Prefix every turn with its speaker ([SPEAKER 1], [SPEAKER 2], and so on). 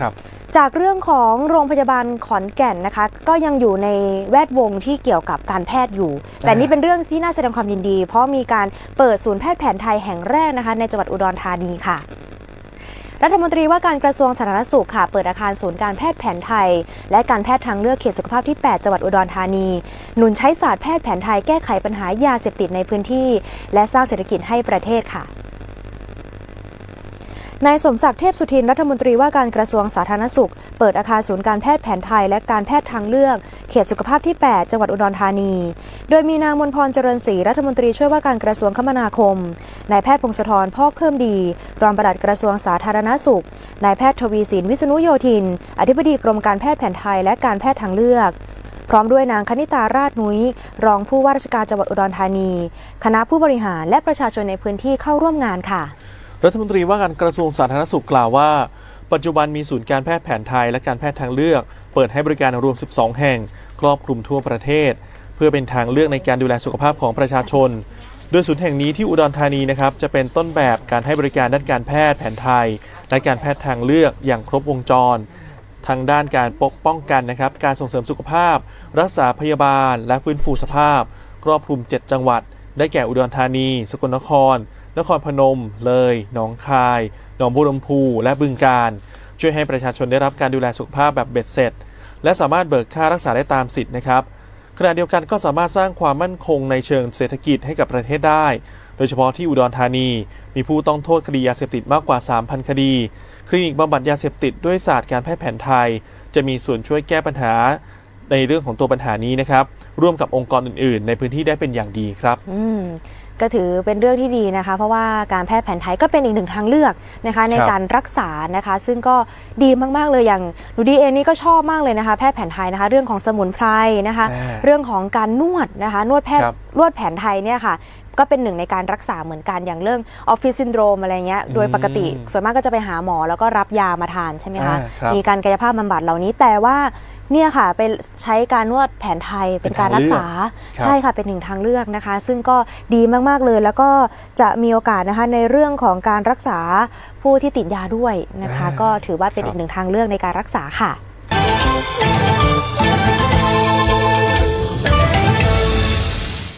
[SPEAKER 1] ครับ
[SPEAKER 2] จากเรื่องของโรงพยาบาลขอนแก่นนะคะ ก็ยังอยู่ในแวดวงที่เกี่ยวกับการแพทย์อยู่ แต่นี่เป็นเรื่องที่น่าแสดงความยินดี เพราะมีการเปิดศูนย์แพทย์แผนไทยแห่งแรกนะคะ ในจังหวัดอุดรธานีค่ะ รัฐมนตรีว่าการกระทรวงสาธารณสุขค่ะ เปิดอาคารศูนย์การแพทย์แผนไทย และการแพทย์ทางเลือกเขตสุขภาพที่ 8 จังหวัดอุดรธานี หนุนใช้ศาสตร์แพทย์แผนไทยแก้ไขปัญหายาเสพติดในพื้นที่ และสร้างเศรษฐกิจให้ประเทศค่ะ นายสมศักดิ์เทพสุทินรัฐมนตรีว่าการกระทรวงสาธารณสุข เปิดอาคารศูนย์การแพทย์แผนไทย และการแพทย์ทางเลือก เขตสุขภาพที่ 8 จังหวัดอุดรธานี โดยมีนางมนพรเจริญศรีรัฐมนตรีช่วยว่าการกระทรวงคมนาคมนายแพทย์พงศธรพอกเพิ่มดีรองปลัดกระทรวงสาธารณสุขนายแพทย์ทวีสินวิษณุโยธิน อธิบดีกรมการแพทย์แผนไทย และการแพทย์ทางเลือกพร้อมด้วยนางคณิตาราชนุ้ย รองผู้ว่าราชการจังหวัดอุดรธานี คณะผู้บริหารและประชาชนในพื้นที่เข้าร่วมงานค่ะ
[SPEAKER 1] รัฐมนตรีว่าการกระทรวงสาธารณสุขกล่าวว่า ปัจจุบันมีศูนย์การแพทย์แผนไทยและการแพทย์ทางเลือก เปิดให้บริการรวม 12 แห่ง ครอบคลุมทั่วประเทศ เพื่อเป็นทางเลือกในการดูแลสุขภาพของประชาชน โดยศูนย์แห่งนี้ที่อุดรธานีนะครับจะเป็นต้นแบบการให้บริการด้านการแพทย์แผนไทย และการแพทย์ทางเลือกอย่างครบวงจรทางด้านการปกป้องกันนะครับ การส่งเสริมสุขภาพ รักษาพยาบาล และฟื้นฟูสภาพ ครอบคลุม 7 จังหวัด ได้แก่อุดรธานี สกลนคร นครพนม เลย หนองคาย หนองบัวลำพู และบึงกาฬช่วยให้ประชาชนได้รับการดูแลสุขภาพแบบเบ็ดเสร็จ และสามารถเบิกค่ารักษาได้ตามสิทธิ์นะครับ ขณะเดียวกันก็สามารถสร้างความมั่นคงในเชิงเศรษฐกิจให้กับประเทศได้ โดยเฉพาะที่อุดรธานี มีผู้ต้องโทษคดียาเสพติดมากกว่า 3,000 คดี คลินิกบำบัดยาเสพติดด้วยศาสตร์การแพทย์แผนไทย จะมีส่วนช่วยแก้ปัญหาในเรื่องของตัวปัญหานี้นะครับ ร่วมกับองค์กรอื่น ๆ ในพื้นที่ได้เป็นอย่างดีครับ
[SPEAKER 2] อื ก็ถือเป็นเรื่องที่ดีนะคะ เพราะว่าการแพทย์แผนไทยก็เป็นอีกหนึ่งทางเลือกนะคะ ในการรักษานะคะ ซึ่งก็ดีมากๆเลยอย่างหนูดีเองนี่ก็ชอบมากเลยนะคะ แพทย์แผนไทยนะคะ เรื่องของสมุนไพรนะคะ
[SPEAKER 1] อ่า
[SPEAKER 2] เรื่องของการนวดนะคะ นวดแพทย์
[SPEAKER 1] ครับ
[SPEAKER 2] นวดแผนไทยเนี่ยค่ะก็เป็นหนึ่งในการรักษาเหมือนกันอย่างเรื่องออฟฟิศซินโดรมอะไรเงี้ยโดยปกติส่วนมากก็จะไปหาหมอแล้วก็รับยามาทานใช่ไหมคะ
[SPEAKER 1] อ่าครับ
[SPEAKER 2] มีการกายภาพบำบัดเหล่านี้แต่ว่า เนี่ยค่ะไปใช้การนวดแผนไทยเป็นการรักษา
[SPEAKER 1] ครับ
[SPEAKER 2] ใช่ค่ะเป็นหนึ่งทางเลือกนะคะ ซึ่งก็ดีมากๆเลยแล้วก็จะมีโอกาสนะคะในเรื่องของการรักษาผู้ที่ติดยาด้วยนะคะ
[SPEAKER 1] อ่า
[SPEAKER 2] ก็ถือว่าเป็น
[SPEAKER 1] ครับ
[SPEAKER 2] อีกหนึ่งทางเลือกในการรักษาค่ะ